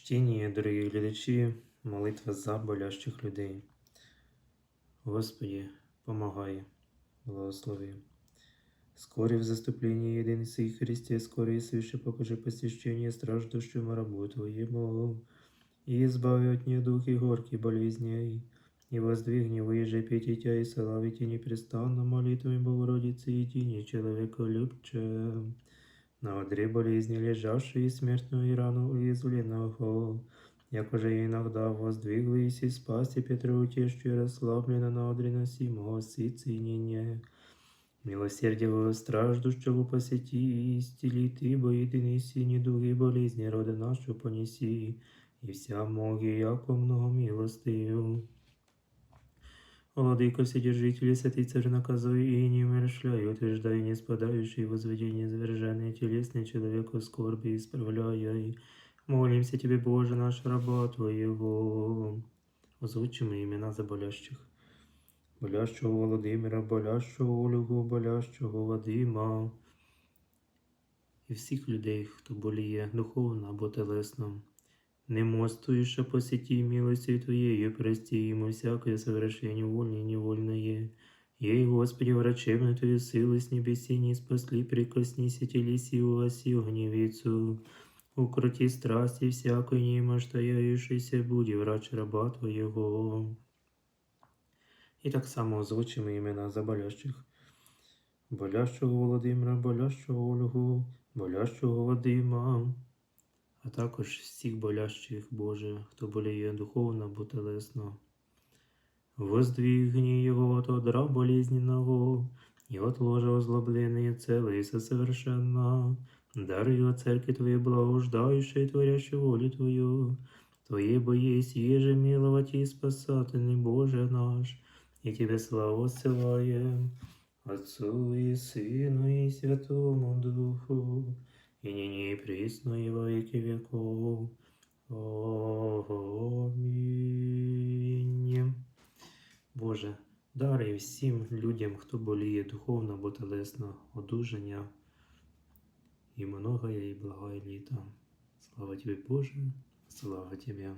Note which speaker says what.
Speaker 1: Чтіння, дорогі глядачі, молитва за болящих людей. Господи, помогай, благослови. Скорее в заступлении един Сый Христе, скорее свыше покажи посещение страждущему рабу Твоему, и избави от них духи горьких болезней, и воздвигни выезжай пейте Тя и славите непрестанно молитвами Богородицы и Тени человека любче. На одре болезни лежавшие смертную и рану уязвленного, якоже иногда воздвиглись и спаси Петра утешью расслабленно на одре носимого сицинение. Милосердие страждущего посети и исцели ты, бо единый синий дух и болезни рода нашу понеси, и вся моги, яко много милостью. Владыко Вседержитель, Святый Царь, наказуй и не умершляй, утверждай не спадающий возведение заверженные телесные человеку скорби исправляй. Молимся Тебе, Боже, наш раба Твоего. Озвучимо імена заболящих. Болящого Володимира, болящого Ольгу, болящого Вадима. І всіх людей, хто боліє духовно або телесно. Не мостуєш по сети милостью Твоей, прости ему всякое совершение вольне и невольное. Ей, Господи, врачебную Твою силу с небеси не спасли, прикоснись телеси у вас и гневицу. Укроти страсти всякой немощтаяющейся, буди врач раба Твоего. І так само озвучимо імена заболящих. Болящого Володимира, болящого Ольгу, болящого Вадима, а також всіх болящих, Боже, хто боліє духовно або телесно. Воздвигни его от одра болезненного, и от ложа озлобленные целые совершенно. Даруй от церкви Твоей благождающей, творящей волю Твою. Твоей боясь, еже миловать и спасательный Боже наш, и Тебе славу ссылаем, Отцу и Сыну и Святому Духу, и ныне и присно и во веки веков. Амінь. Боже, даруй всім людям, хто боліє духовно або телесно, одужання і многое і благое літа. Слава Тебе, Боже, слава Тебе.